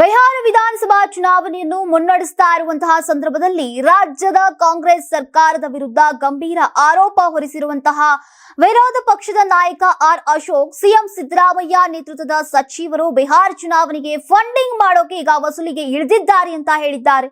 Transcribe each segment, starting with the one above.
ಬಿಹಾರ ವಿಧಾನಸಭಾ ಚುನಾವಣೆಯನ್ನು ಮುನ್ನಡೆಸ್ತಾ ಇರುವಂತಹ ಸಂದರ್ಭದಲ್ಲಿ ರಾಜ್ಯದ ಕಾಂಗ್ರೆಸ್ ಸರ್ಕಾರದ ವಿರುದ್ಧ ಗಂಭೀರ ಆರೋಪ ಹೊರಿಸಿರುವಂತಹ ವಿರೋಧ ಪಕ್ಷದ ನಾಯಕ ಆರ್ ಅಶೋಕ್, ಸಿಎಂ ಸಿದ್ದರಾಮಯ್ಯ ನೇತೃತ್ವದ ಸಚಿವರು ಬಿಹಾರ ಚುನಾವಣೆಗೆ ಫಂಡಿಂಗ್ ಮಾಡೋಕೆ ಈಗ ವಸೂಲಿಗೆ ಇಳಿದಿದ್ದಾರೆ ಅಂತ ಹೇಳಿದ್ದಾರೆ.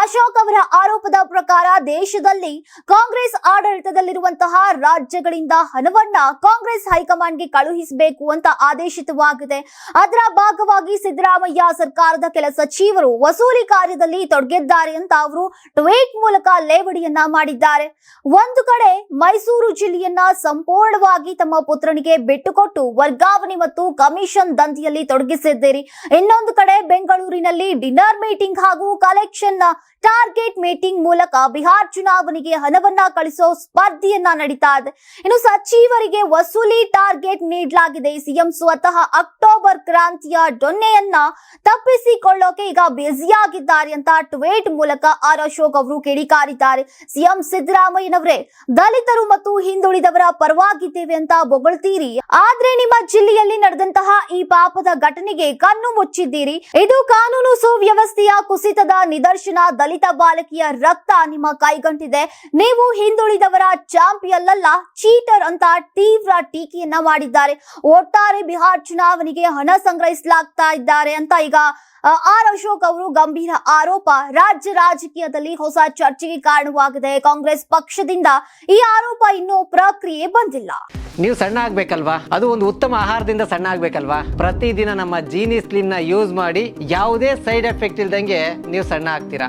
ಅಶೋಕ್ ಅವರ ಆರೋಪದ ಪ್ರಕಾರ ದೇಶದಲ್ಲಿ ಕಾಂಗ್ರೆಸ್ ಆಡಳಿತದಲ್ಲಿರುವಂತಹ ರಾಜ್ಯಗಳಿಂದ ಹಣವನ್ನ ಕಾಂಗ್ರೆಸ್ ಹೈಕಮಾಂಡ್ಗೆ ಕಳುಹಿಸಬೇಕು ಅಂತ ಆದೇಶಿತವಾಗಿದೆ. ಅದರ ಭಾಗವಾಗಿ ಸಿದ್ದರಾಮಯ್ಯ ಸರ್ಕಾರದ ಕೆಲ ಸಚಿವರು ವಸೂಲಿ ಕಾರ್ಯದಲ್ಲಿ ತೊಡಗಿದ್ದಾರೆ ಅಂತ ಅವರು ಟ್ವೀಟ್ ಮೂಲಕ ಲೇವಡಿಯನ್ನ ಮಾಡಿದ್ದಾರೆ. ಒಂದು ಕಡೆ ಮೈಸೂರು ಜಿಲ್ಲೆಯನ್ನ ಸಂಪೂರ್ಣವಾಗಿ ತಮ್ಮ ಪುತ್ರನಿಗೆ ಬಿಟ್ಟುಕೊಟ್ಟು ವರ್ಗಾವಣೆ ಮತ್ತು ಕಮಿಷನ್ ದಂಧೆಯಲ್ಲಿ ತೊಡಗಿಸಿದ್ದೀರಿ. ಇನ್ನೊಂದು ಕಡೆ ಬೆಂಗಳೂರಿನಲ್ಲಿ ಡಿನ್ನರ್ ಮೀಟಿಂಗ್ ಹಾಗೂ ಕಲೆಕ್ಷನ್ ಟಾರ್ಗೆಟ್ ಮೀಟಿಂಗ್ ಮೂಲಕ ಬಿಹಾರ್ ಚುನಾವಣೆಗೆ ಹಣವನ್ನ ಕಳಿಸೋ ಸ್ಪರ್ಧೆಯನ್ನ ನಡೀತಾ ಇದೆ. ಇನ್ನು ಸಚಿವರಿಗೆ ವಸೂಲಿ ಟಾರ್ಗೆಟ್ ನೀಡಲಾಗಿದೆ. ಸಿಎಂ ಸ್ವತಃ ಅಕ್ಟೋಬರ್ ಕ್ರಾಂತಿಯ ದೊನ್ನೆಯನ್ನ ಡೊನ್ನೆಯನ್ನ ತಪ್ಪಿಸಿಕೊಳ್ಳೋಕೆ ಈಗ ಬ್ಯುಸಿಯಾಗಿದ್ದಾರೆ ಅಂತ ಟ್ವೀಟ್ ಮೂಲಕ ಆರ್ ಅಶೋಕ್ ಅವರು ಕಿಡಿಕಾರಿದ್ದಾರೆ. ಸಿಎಂ ಸಿದ್ದರಾಮಯ್ಯನವರೇ, ದಲಿತರು ಮತ್ತು ಹಿಂದುಳಿದವರ ಪರವಾಗಿದ್ದೇವೆ ಅಂತ ಬೊಗಳ್ತೀರಿ. ಆದ್ರೆ ನಿಮ್ಮ ಜಿಲ್ಲೆಯಲ್ಲಿ ನಡೆದಂತಹ ಈ ಪಾಪದ ಘಟನೆಗೆ ಕಣ್ಣು ಮುಚ್ಚಿದ್ದೀರಿ. ಇದು ಕಾನೂನು ಸುವ್ಯವಸ್ಥೆಯ ಕುಸಿತದ ನಿದರ್ಶನ. ದಲಿತ ಬಾಲಕಿಯ ರಕ್ತ ನಿಮ್ಮ ಕೈಗಂಟಿದೆ. ನೀವು ಹಿಂದುಳಿದವರ ಚಾಂಪಿಯನ್ ಚೀಟರ್ ಅಂತ ತೀವ್ರ ಟೀಕೆಯನ್ನ ಮಾಡಿದ್ದಾರೆ. ಒಟ್ಟಾರೆ ಬಿಹಾರ್ ಚುನಾವಣೆಗೆ ಹಣ ಸಂಗ್ರಹಿಸಲಾಗ್ತಾ ಇದ್ದಾರೆ ಅಂತ ಈಗ ಆರ್ ಅಶೋಕ್ ಅವರು ಗಂಭೀರ ಆರೋಪ. ರಾಜ್ಯ ರಾಜಕೀಯದಲ್ಲಿ ಹೊಸ ಚರ್ಚೆಗೆ ಕಾರಣವಾಗಿದೆ. ಕಾಂಗ್ರೆಸ್ ಪಕ್ಷದಿಂದ ಈ ಆರೋಪ ಇನ್ನೂ ಪ್ರಕ್ರಿಯೆ ಬಂದಿಲ್ಲ. ನೀವು ಸಣ್ಣ ಆಗ್ಬೇಕಲ್ವಾ? ಅದು ಒಂದು ಉತ್ತಮ ಆಹಾರದಿಂದ ಸಣ್ಣ ಆಗ್ಬೇಕಲ್ವಾ? ಪ್ರತಿದಿನ ನಮ್ಮ ಜೀನಿ ಸ್ಲಿಮ್ನ ಯೂಸ್ ಮಾಡಿ ಯಾವುದೇ ಸೈಡ್ ಎಫೆಕ್ಟ್ ಇಲ್ದಂಗೆ ನೀವು ಸಣ್ಣ ಆಗ್ತೀರಾ?